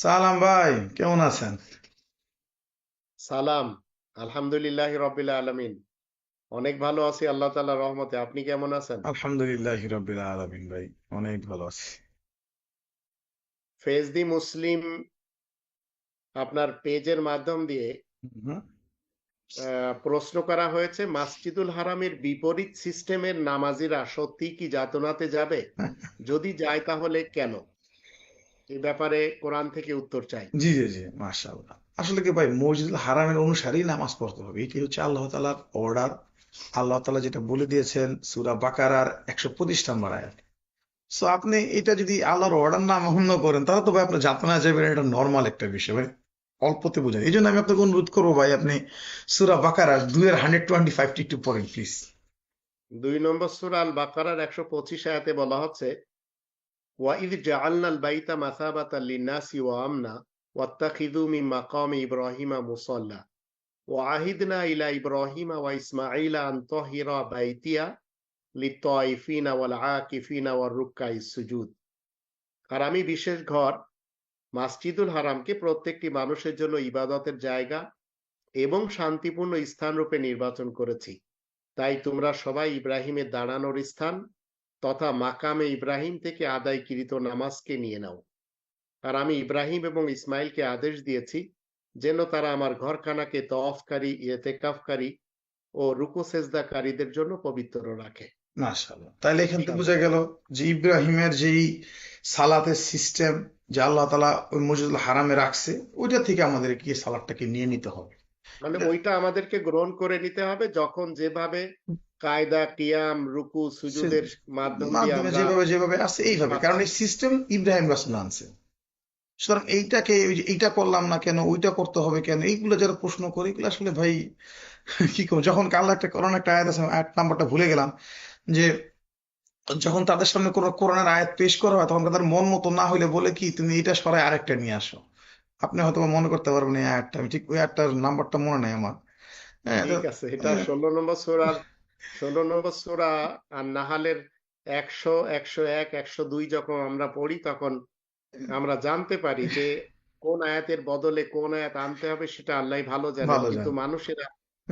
সালাম ভাই কেমন আছেন? সালাম আলহামদুলিল্লাহ রবিল আলমিন। অনেক ভালো আছি আল্লাহ তাআলার রহমতে। আপনি কেমন আছেন? আলহামদুলিল্লাহ রবিল আলামিন ভাই অনেক ভালো আছি। ফেজ দি মুসলিম আপনার পেজের মাধ্যম দিয়ে প্রশ্ন করা হয়েছে মাসজিদুল হারামের বিপরীত সিস্টেমের নামাজিরা সত্যি কি যাতনাতে যাবে? যদি যায় তাহলে কেন? এই ব্যাপারে কোরআন থেকে উত্তর চাই। জি জি জি মাশাআল্লাহ। আসলে কি ভাই মসজিদুল হারামের অনুসারেই নামাজ পড়তে হবে। এটি হচ্ছে আল্লাহ তাআলার অর্ডার আল্লাহ তাআলা যেটা বলে দিয়েছেন সূরা বাকারার একশো নম্বর আয়াত। সো আপনি এটা যদি আল্লাহর অর্ডার না মান্য করেন তাহলে তো ভাই আপনার যাতনা যাবেন এটা নর্মাল একটা বিষয় ভাই। অল্পতে বোঝেন এই জন্য আমি আপনাকে অনুরোধ করব ভাই আপনি সুরা বাকারার দুইয়ের হান্ড্রেড টোয়েন্টি ফাইভটি একটু পড়েন প্লিজ। দুই নম্বর সূরা আল বাকারার একশো পঁচিশ আয়াতে বলা হচ্ছে ওয়াঈদ জাআলনাল বাইতা মাসাবাতা লিন্নাসি ওয়া আমনা ওয়াত্তাখিযু মিন মাকামি ইব্রাহিমা মুসাল্লা ওয়া আহিদনা ইলা ইব্রাহিমা ওয়া ইসমাঈলা আন তাহিরা বাইতিয়া লিত্তায়িফিনা ওয়াল বিশেষ ঘর, মাসজিদুল হারামকে প্রত্যেকটি মানুষের জন্য ইবাদতের জায়গা এবং শান্তিপূর্ণ স্থান রূপে নির্বাচন করেছি। তাই তোমরা সবাই ইব্রাহিমের দাঁড়ানোর স্থান তথা মাকামে ইব্রাহিম থেকে আদায়কৃত নামাজকে নিয়ে নাও। আর আমি ইব্রাহিম এবং ইসমাইলকে আদেশ দিয়েছি যেন তারা আমার ঘরখানাকে তওয়াফকারী ইয়েতেকাফকারী ও রুকু সেজদাকারীদের জন্য পবিত্র রাখে। মাশাআল্লাহ। তাহলে এখান থেকে বোঝা গেল যে ইব্রাহিমের যেই সালাতের সিস্টেম যে আল্লাহ তাআলা ওই মসজিদুল হারামে রাখছে ওইটা থেকে আমাদের কি সালাদটাকে নিয়ে নিতে হবে। মানে ওইটা আমাদেরকে গ্রহণ করে নিতে হবে যখন যেভাবে কায়দা কিয়াম রুকু সুজুদের মাধ্যমে যেভাবে যেভাবে আছে এইভাবে। কারণ এই সিস্টেম ইব্রাহিম রাসূল আনছে। সুতরাং এইটাকে এইটা করলাম না কেন ওইটা করতে হবে কেন এইগুলো যারা প্রশ্ন করে এগুলো আসলে ভাই কি করব? যখন আল্লাহ একটা কোরআন একটা আয়াত আছে আয়াত নাম্বারটা ভুলে গেলাম যে যখন তাদের সামনে কোনো কোরআনের আয়াত পেশ করা হয় তখন তাদের মন মতো না হইলে বলে কি তুমি এটা সরাই আরেকটা নিয়ে আসো। আপনি হয়তো মনে করতে পারবেন এই আয়াতটা। আমি ঠিক ওই আয়াতটার নাম্বারটা মনে নাই আমার। হ্যাঁ ঠিক আছে এটা ষোলো নম্বর সূরার ষোলো নম্বর সূরা আর নাহালের একশো একশো এক একশো দুই যখন আমরা পড়ি তখন আমরা জানতে পারি যে কোন আয়াতের বদলে কোন আয়াত আনতে হবে সেটা আল্লাহ ভালো জানে। কিন্তু মানুষেরা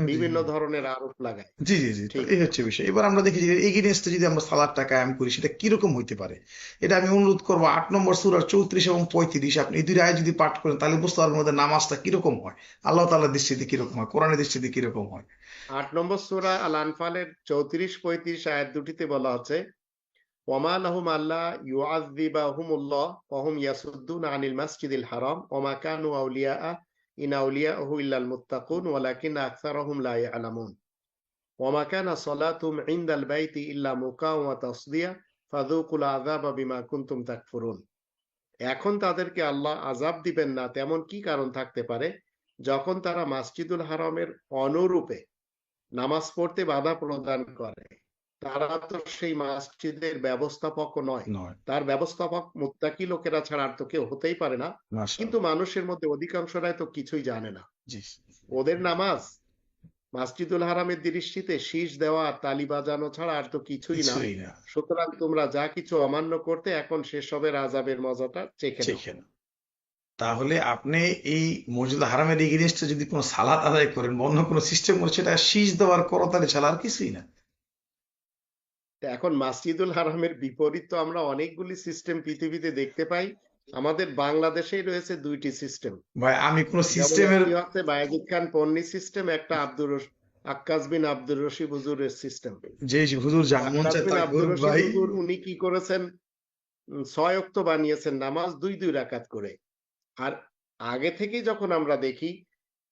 বিভিন্ন ধরনের আরোপ লাগায়। জি জি জি। এই হচ্ছে বিষয়। এবার আমরা দেখি যে এগেইনস্টে যদি আমরা সালাদটা কায়েম করি সেটা কীরকম হইতে পারে? এটা আমি অনুরোধ করব আট নম্বর সূরার চৌত্রিশ এবং পঁয়ত্রিশ আপনি এই দুই আয়াত যদি পাঠ করেন তাহলে বুঝতে পারবেন ওদের নামাজটা কীরকম হয়? আল্লাহ তাআলার দৃষ্টিতে কীরকম হয়? কোরআনের দৃষ্টিতে কীরকম হয়? আট নম্বর সূরা আল আনফালের চৌত্রিশ পঁয়ত্রিশ আয়াত দুটিতে বলা হচ্ছে ওমা লাহুম আল্লাহ ইউআযযিবাহুমুল্লাহ ওয়া হুম ইয়াসুদ্দুনা আনিল মাসজিদিল হারাম ওমা কানু আউলিয়া ইন আউলিয়াহু ইল্লাল মুত্তাকুন ওয়ালাকিন লা ইয়ালামুন কানা ইনদাল বাইতি ইল্লা মুকাও ওয়া তাসদিয়া ফাযুকুল আযাবা বিমা কুনতুম তাকফুরুন এখন তাদেরকে আল্লাহ আযাব দিবেন না, তেমন কি কারণ থাকতে পারে? যখন তারা মাসজিদুল হারামের অনুরূপে নামাজ পড়তে বাধা প্রদান করে তারা তো সেই মসজিদের ব্যবস্থাপক নয়। তার ব্যবস্থাপক মুত্তাকি লোকেরা ছাড়া আর তো কেউ হতেই পারে না। কিন্তু মানুষের মধ্যে অধিকাংশরাই তো কিছুই জানে না। ওদের নামাজ মাসজিদুল হারামের দৃষ্টিতে শীষ দেওয়া তালি বাজানো ছাড়া আর তো কিছুই না। সুতরাং তোমরা যা কিছু অমান্য করতে এখন সেসবের আজাবের মজাটা চেখে নাও। তাহলে আপনি এই মসজিদ হারামের এগেইনস্টে যদি কোনো সালাত আদায় করেন অন্য কোনো সিস্টেম করে সেটা শীষ দেওয়ার করতালি ছাড়া আর কিছুই না। তা এখন মাসজিদুল হারামের বিপরীত তো আমরা অনেকগুলি সিস্টেম পৃথিবীতে দেখতে পাই। আমাদের বাংলাদেশেই রয়েছে দুইটি সিস্টেম ভাই আমি কোনো সিস্টেমের হচ্ছে বায়েজিদ খান পন্নী সিস্টেম একটা আব্দুর আক্কাস বিন আব্দুর রশিদ হুজুরের সিস্টেম যে হুজুর আব্দুর ভাই। হুজুর উনি কি করেছেন? ছয় অক্ত বানিয়েছেন নামাজ দুই দুই রাকাত করে। আর আগে থেকেই যখন আমরা দেখি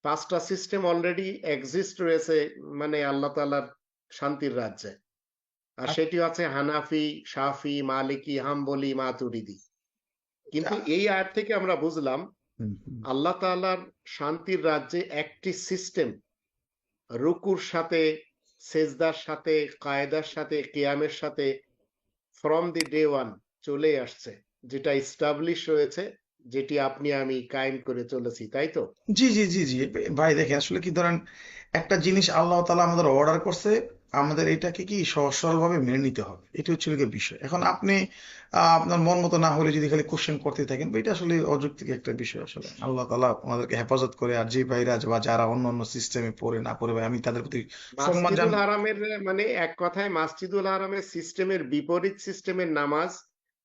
পাঁচটা সিস্টেম অলরেডি এক্সিস্ট রয়েছে মানে আল্লাহ তাআলার শান্তির রাজ্যে। আর সেটি হচ্ছে হানাফি শাফি মালিকি হাম্বলি মাতুরিদি। কিন্তু এই আয়াত থেকে আমরা বুঝলাম। আল্লাহ তাআলার শান্তির রাজ্যে একটি সিস্টেম। রুকুর সাথে সেজদার সাথে কায়দার সাথে কেয়ামের সাথে ফ্রম দি ডে ওয়ান চলে আসছে। যেটা এস্টাবলিশ রয়েছে যেটি আপনি আমি কায়েম করে চলেছি তাই তো? জি জি জি জি। ভাই দেখেন আসলে কি ধরেন একটা জিনিস আল্লাহ তাআলা আমাদের অর্ডার করছে আমাদের এটাকে কি সহজ সরল ভাবে মেনে নিতে হবে? এটা হচ্ছে গিয়ে বিষয়। এখন আপনি আপনার মন মতো না হলে যদি খালি কোশ্চেন করতে থাকেন এটা আসলে অযৌক্তিক একটা বিষয় আসলে। আল্লাহ তাআলা ওনাদেরকে হেফাজত করে আর যে ভাইরা বা যারা অন্য অন্য সিস্টেমে পড়ে না পড়ে ভাই আমি তাদের প্রতি সম্মান জানাই। হারামের মানে এক কথায় মাসজিদুল হারামের সিস্টেমের বিপরীত সিস্টেমের নামাজ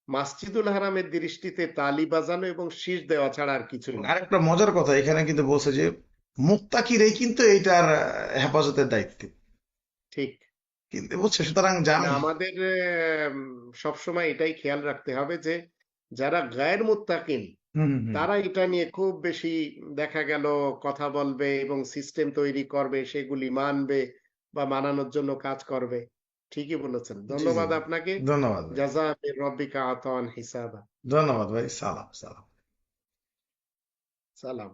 মাসজিদুল হারামের দৃষ্টিতে তালি বাজানো এবং শীষ দেওয়া ছাড়া আর কিছু না। আরেকটা মজার কথা এখানে কিন্তু বলছে যে মুত্তাকিরাই কিন্তু এইটার হেফাজতের দায়িত্বে। ঠিক। কিন্তু বুঝছে সুতরাং আমাদের সব সময় এটাই খেয়াল রাখতে হবে যে যারা গায়ের মুত্তাকিন। তারা এটা নিয়ে খুব বেশি দেখা গেল কথা বলবে এবং সিস্টেম তৈরি করবে সেগুলি মানবে বা মানানোর জন্য কাজ করবে। ঠিকই বলেছেন। ধন্যবাদ আপনাকে। ধন্যবাদ মির রব্বিকা আতান হিসাবা। ধন্যবাদ ভাই। সালাম সালাম। সালাম।